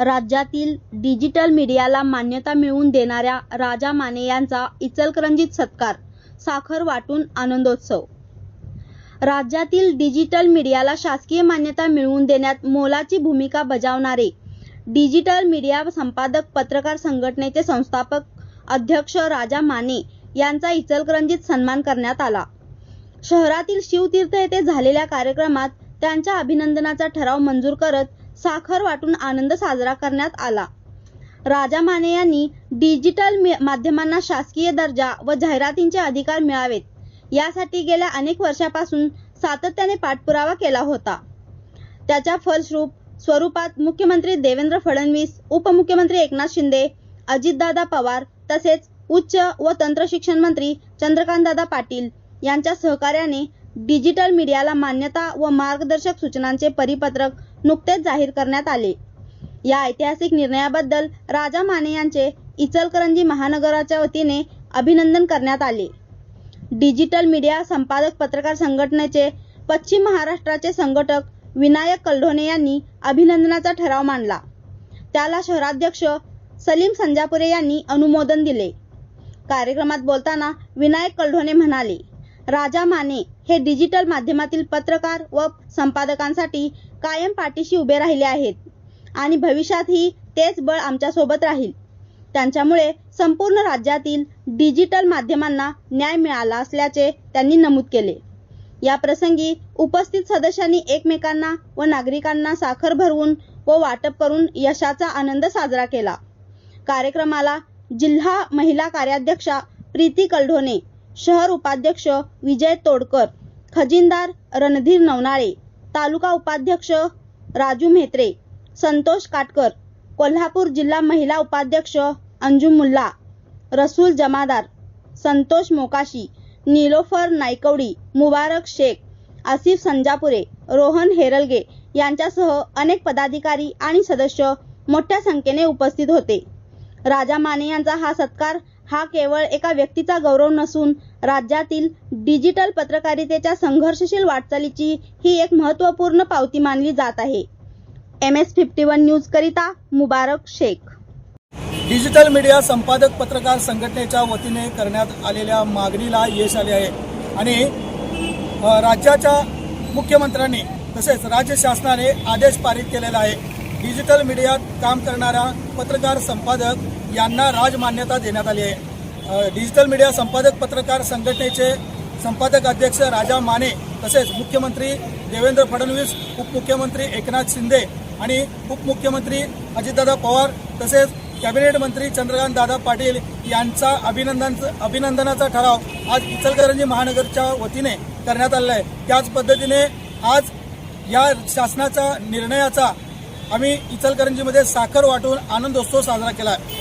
राज्यातील डिजिटल मीडियाला मान्यता मिळवून देणाऱ्या राजा माने यांचा इचलकरंजीत सत्कार साखर वाटून आनंदोत्सव. राज्यातील डिजिटल मीडियाला शासकीय मान्यता मिळवून देण्यात मोलाची भूमिका बजावणारे डिजिटल मीडिया संपादक पत्रकार संघटनेचे संस्थापक अध्यक्ष राजा माने यांचा इचलकरंजीत सन्मान करण्यात आला. शहरातील शिवतीर्थ येथे झालेल्या कार्यक्रमात त्यांच्या अभिनंदनाचा ठराव मंजूर करत साखर वाटून आनंद साजरा करण्यात आला. राजा माने यांनी डिजिटल माध्यमांना शासकीय दर्जा व जाहिरातींचे अधिकार मिळावेत. यासाठी गेल्या अनेक वर्षापासून सातत्याने पाठपुरावा केला होता. त्याच्या फलस्वरूप स्वरूपात मुख्यमंत्री देवेंद्र फडणवीस उपमुख्यमंत्री एकनाथ शिंदे अजितदादा पवार तसेच उच्च व तंत्रशिक्षण मंत्री चंद्रकांतदादा पाटील यांच्या सहकार्याने डिजिटल मीडियाला मान्यता व मार्गदर्शक सूचनांचे परिपत्रक नुकतेच जाहीर करण्यात आले. या ऐतिहासिक निर्णयाबद्दल राजा माने यांचे इचलकरंजी महानगराच्या वतीने अभिनंदन करण्यात आले. डिजिटल मीडिया संपादक पत्रकार संघटनेचे पश्चिम महाराष्ट्राचे संघटक विनायक कल्ढोणे यांनी अभिनंदनाचा ठराव मांडला. त्याला शहराध्यक्ष सलीम संजापुरे यांनी अनुमोदन दिले. कार्यक्रमात बोलताना विनायक कल्ढोणे म्हणाले राजा माने हे डिजिटल माध्यमातील पत्रकार व संपादकांसाठी कायम पाठीशी उभे राहिले आहेत. आणि भविष्यातही तेच बळ आमच्यासोबत राहील. त्यांच्यामुळे संपूर्ण राज्यातील डिजिटल माध्यमांना न्याय मिळाला असल्याचे त्यांनी नमूद केले. या प्रसंगी उपस्थित सदस्यांनी एकमेकांना व नागरिकांना साखर भरवून व वाटप करून यशाचा आनंद साजरा केला. कार्यक्रमाला जिल्हा महिला कार्याध्यक्षा प्रीती कलढोणे शहर उपाध्यक्ष विजय तोडकर खजिनदार रणधीर नवनाळे तालुका उपाध्यक्ष राजू म्हेत्रे संतोष काटकर कोल्हापूर जिल्हा महिला उपाध्यक्ष अंजू मुल्ला रसूल जमादार संतोष मोकाशी निलोफर नायकवडी मुबारक शेख आसिफ संजापुरे रोहन हेरलगे यांच्यासह अनेक पदाधिकारी आणि सदस्य मोठ्या संख्येने उपस्थित होते. राजा माने यांचा हा सत्कार हा केवळ एका व्यक्तीचा गौरव नसून राज्यातील डिजिटल पत्रकारितेच्या संघर्षशील वाटचालीची ही एक महत्त्वपूर्ण पावती मानली जात आहे. M S fifty one news करिता मुबारक शेख. डिजिटल मीडिया संपादक पत्रकार संघटनेच्या वतीने करण्यात आलेल्या मागणीला यश आले आहे. आणि राज्याच्या मुख्यमंत्र्यांनी तसेच राज्य शासनाने आदेश पारित केलेला आहे. डिजिटल मीडियात काम करणाऱ्या पत्रकार संपादक यांना राजमान्यता देण्यात आली आहे. डिजिटल मीडिया संपादक पत्रकार संघटनेचे संपादक अध्यक्ष राजा माने तसेच मुख्यमंत्री देवेंद्र फडणवीस उपमुख्यमंत्री एकनाथ शिंदे आणि उपमुख्यमंत्री अजितदादा पवार तसेच कॅबिनेट मंत्री चंद्रकांत दादा पाटील यांचा अभिनंदन अभिनंदनाचा ठराव आज इचलकरंजी महानगरच्या वतीने करण्यात आलेला आहे. त्याच पद्धतीने आज या शासनाच्या निर्णयाचा आम्ही इचलकरंजीमध्ये साखर वाटून आनंदोत्सव साजरा केला आहे.